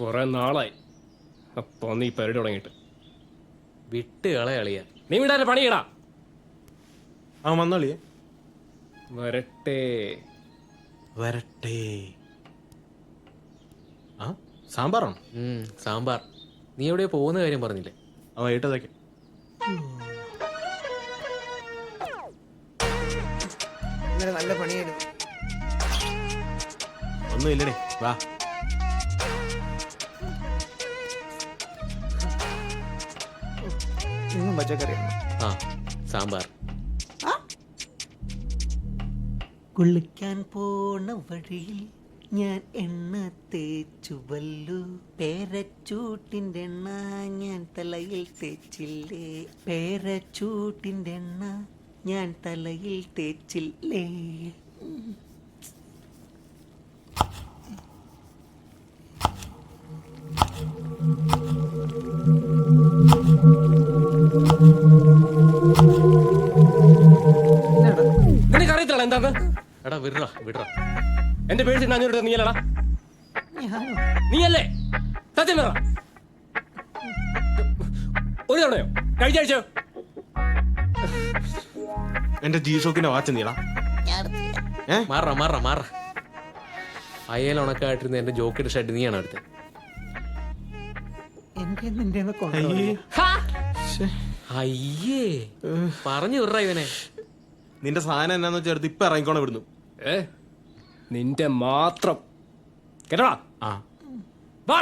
കുറെ നാളായി. അപ്പൊ നീ പരിപാടി തുടങ്ങിയിട്ട്. വിട്ട് കളയളിയ നീ വിടാ പണിയടാ. ആ വന്നളിയ വരട്ടെ. വരട്ടെ. ആ സാമ്പാറാണോ? സാമ്പാർ. നീ എവിടെയോ പോകുന്ന കാര്യം പറഞ്ഞില്ലേ? ആ വൈകിട്ടതൊക്കെ ഇന്നലെ നല്ല പണിയായിരുന്നു. ഒന്നും ഇല്ലടേ വാ. പച്ചക്കറിയാണ് ആ സാമ്പാർ. കുളിക്കാൻ പോണ വഴിയിൽ ഞാൻ എണ്ണ തേച്ചു വല്ലു പേരച്ചൂട്ടിന്റെ എണ്ണ ഞാൻ തലയിൽ തേച്ചില്ലേ. പേരച്ചൂട്ടിന്റെ എണ്ണ ഞാൻ തലയിൽ തേച്ചില്ലേ. എടാ വിടറ വിടറ. എന്റെ പേഴ്സ് അഞ്ഞൂറ് നീ അല്ലടാ നീ നീയല്ലേ? സത്യം പറ. ഒരു തവണയോ? കഴിഞ്ഞ ആഴ്ചയോ? എന്റെ ജി ഷോക്കിന്റെ വാച്ച് നീടാ ഏ? മാറ മാറ മാറ അയ്യൽ ഉണക്കായിട്ടിരുന്ന എന്റെ ജോക്കിയുടെ ഷർട്ട് നീയാണ് അടുത്ത് അയ്യേ പറഞ്ഞു വിടറ ഇവനെ. നിന്റെ സാധനം എന്നാന്ന് വെച്ചാൽ എടുത്ത് ഇപ്പൊ ഇറങ്ങിക്കോണം വിടുന്നു ഏ? നിന്റെ മാത്രം. കേട്ടോ? ആ. വാ.